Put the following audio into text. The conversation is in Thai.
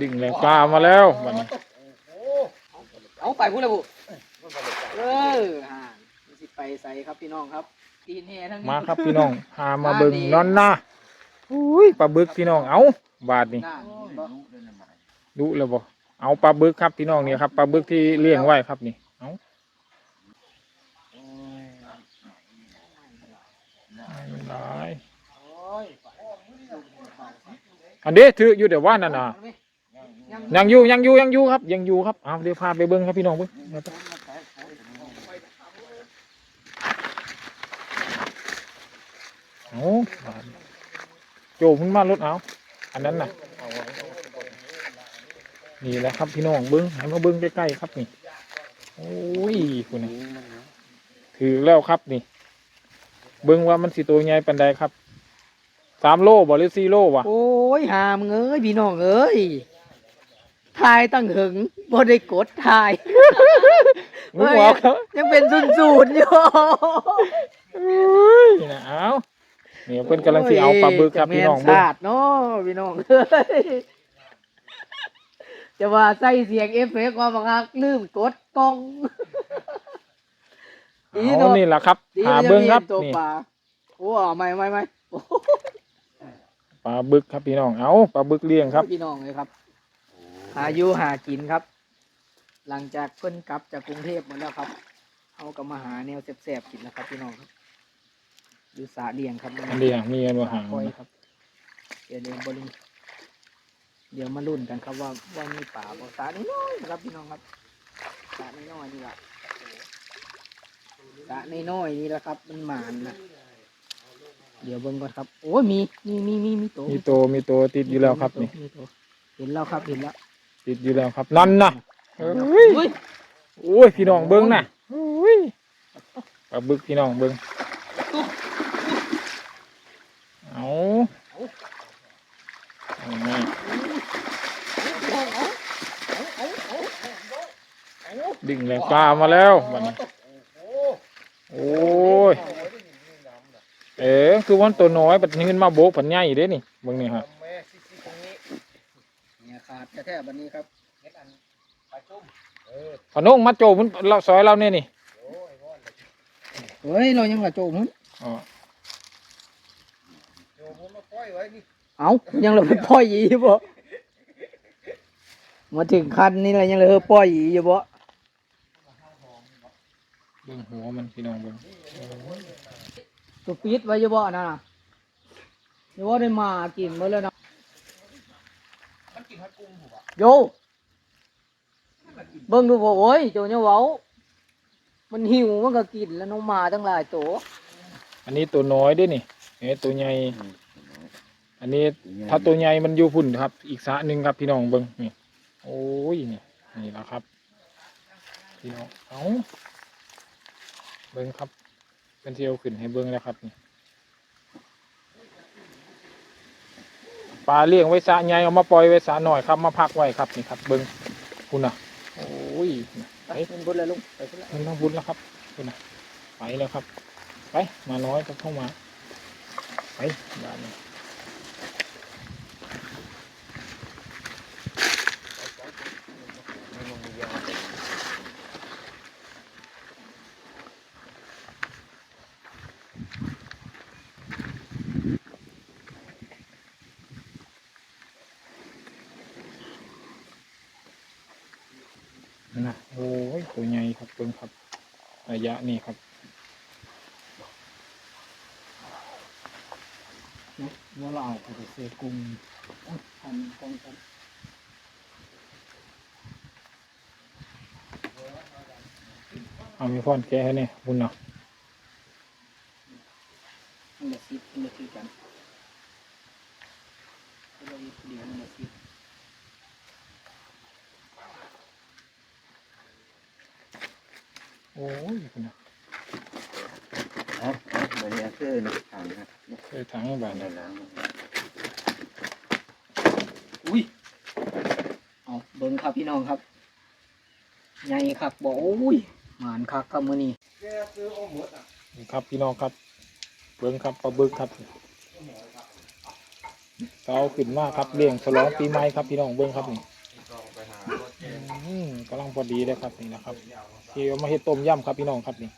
ดิ่งแรงปลามาแล้วบัดนี้เอาไปพูดเลยบุเอออ่ามันสิไปใส่ครับพี่น้องครับตีนแห่ทั้งนี้มาครับพี่น้องพามาเบิ่งนอนหน้าอุ้ยปลาบึกพี่น้องเอาบาทนี่น่าบ่ดูแล้วบ่เอาปลาบึกครับพี่น้องเนี่ยครับปลาบึกที่เลี้ยงไว้ครับนี่เอาไม่ได้ โอ้ย อันเด้ถืออยู่เดี๋ยวว่านั่นน่ะยังอยู่ยังอยู่ยังอยู่ครับ ยังอยู่ครับเอาเดี๋ยวพาไปเบิ้งครับพี่น้องเบิ้งเอาไปเอาโจมันมารถเอาอันนั้นน่ะนี่แหละครับพี่น้องเบิ้งให้มาเบิ้งใกล้ๆครับนี่โอ้ยคุณนี่ถือแล้วครับนี่ เบิ้งว่ามันสิตัวใหญ่ปันใดครับ สามโลบ่หรือสี่โลวะโอ้ยหามงเอ้ยพี่น้องเอ้ยถ่ายตั้งหึงบ่ได้กดถ่ายมึงบอกเขายังเป็นศูนย์ศูนย์อยู่นี่นะเอาเนี่ยเพิ่นกำลังสิเอาปลาบึกครับพี่น้องเบิ่เบิ้งงเนาะพี่น้องเอ้ยจะว่าใส่เสียงเอฟเฟกต์ว่าบังคับลืมกดกล้องดีเอาเนาะนี่แหละครับดีหานะเบิ้งครับตัวนี่ปลาโอ้เอาไม่ไม่ไม่โอ้ ปลาบึกครับพี่น้อง เอาปลาบึกเลี้ยงครับ พี่น้องเลยครับ หาอยู่หากินครับ หลังจากเพิ่นกลับจากกรุงเทพมาแล้วครับเขาก็มาหาแนวแสบๆกินนะครับ พี่น้องครับอยู่สาเลียงครับอันเดียวมีอันว่าหางคอยครับเดี๋ยวเดี๋ยวบริเดี๋ยวมาลุ้นกันครับว่าว่ามีป่าบ่สาน้อยๆนะครับพี่น้องครับสาน้อยๆนี่แหละสาน้อยๆนี่แหละครับ มันหมานนะ เดี๋ยวเบิ่งก่อนครับ โอ้ยมีมีมีมีมีโตมีตัวมีตัวติดอยู่แล้วครับนี่มีโตเห็นแล้วครับเห็นแล้วติดอยู่แล้วครับนั่นนะเอ้ยอุ้ยโอ้ยพี่น้องเบิ้งน่ะโอ้ยปลาบึกพี่น้องเบิ้งเอาเอาไงดิ่งแรงปลามาแล้วบัดนี้โอ้ย เอ๋ คือวันตัวน้อยปัดนี้ขึ้นมาโบกผันใหญ่เด้นี่เบิ่งนี่ฮะเนี่ยขาดแท้ๆบันนี้ครับพนงมาโจมันเราซอยเราเนี่ยนี่เฮ้ยเรายังละโจมนอ๋อเอายังเหลือปล่อยอีกอยู่บ่มาถึงคันนี้แล้วยังเหลือปล่อยอีกอยู่บ่เบิ่งหัวมันพี่น้องเบิ่ง ตัวปิดไว้อยู่บ่นั่นน่ะอยู่บ่ได้มากินมาแล้วนะโยเบิ่งดูบ่โอ้ยโจเนี่ยเว้า มันหิวมันก็กินแล้วน้องหมาตั้งหลายตัวอันนี้ตัวน้อยเด้นี่เอ๋ตัวใหญ่อันนี้ถ้าตัวใหญ่มันอยู่พุ่นครับ อีกสระหนึ่งครับพี่น้องเบิ่งนี่โอ้ยนี่นี่แหละครับพี่น้องเอาเบิ่งครับ เป็นเที่ยวขึ้นให้เบิ่งแล้วครับนี่ปลาเลี้ยงไว้สระใหญ่เอามาปล่อยไว้สระหน่อยครับมาพักไว้ครับนี่ครับเบิ่งคุณน่ะโอ้ยไปมันบุญแล้วลุงไปพุ่นละมันต้องบุญแล้วครับคุณนะไปแล้วครับ ไปมาน้อยก็เข้ามาไปบ้านนี้ นะโอ้ยตัวใหญ่ครับเพิ่งครับระยะนี้ครับว่าเราเอาไปเสกุ้งอันกองกันเอามีฟอนแกะให้เนี่ยคุณเนาะมันละสิบมันละสิบกันเราเดี๋ยวมันละสิบ โอ้ยคุณนะเอาบริเวณคือในถังนะเคยทั้งบ้านในเลยหลังอุ้ยเอาเบิ้งครับพี่น้องครับใหญ่ครับบอกอุ้ยหมานคักครับมื้อนี้นี่ครับพี่น้องครับเบิ้งครับปลาบึกครับเสาขึ้นมากครับเลี้ยงฉลองปีใหม่ครับพี่น้องเบิ้งครับนี่อืม กำลังพอดีเลยครับนี่นะครับที่เอามาเฮ็ดต้มยำครับพี่น้องครับนี่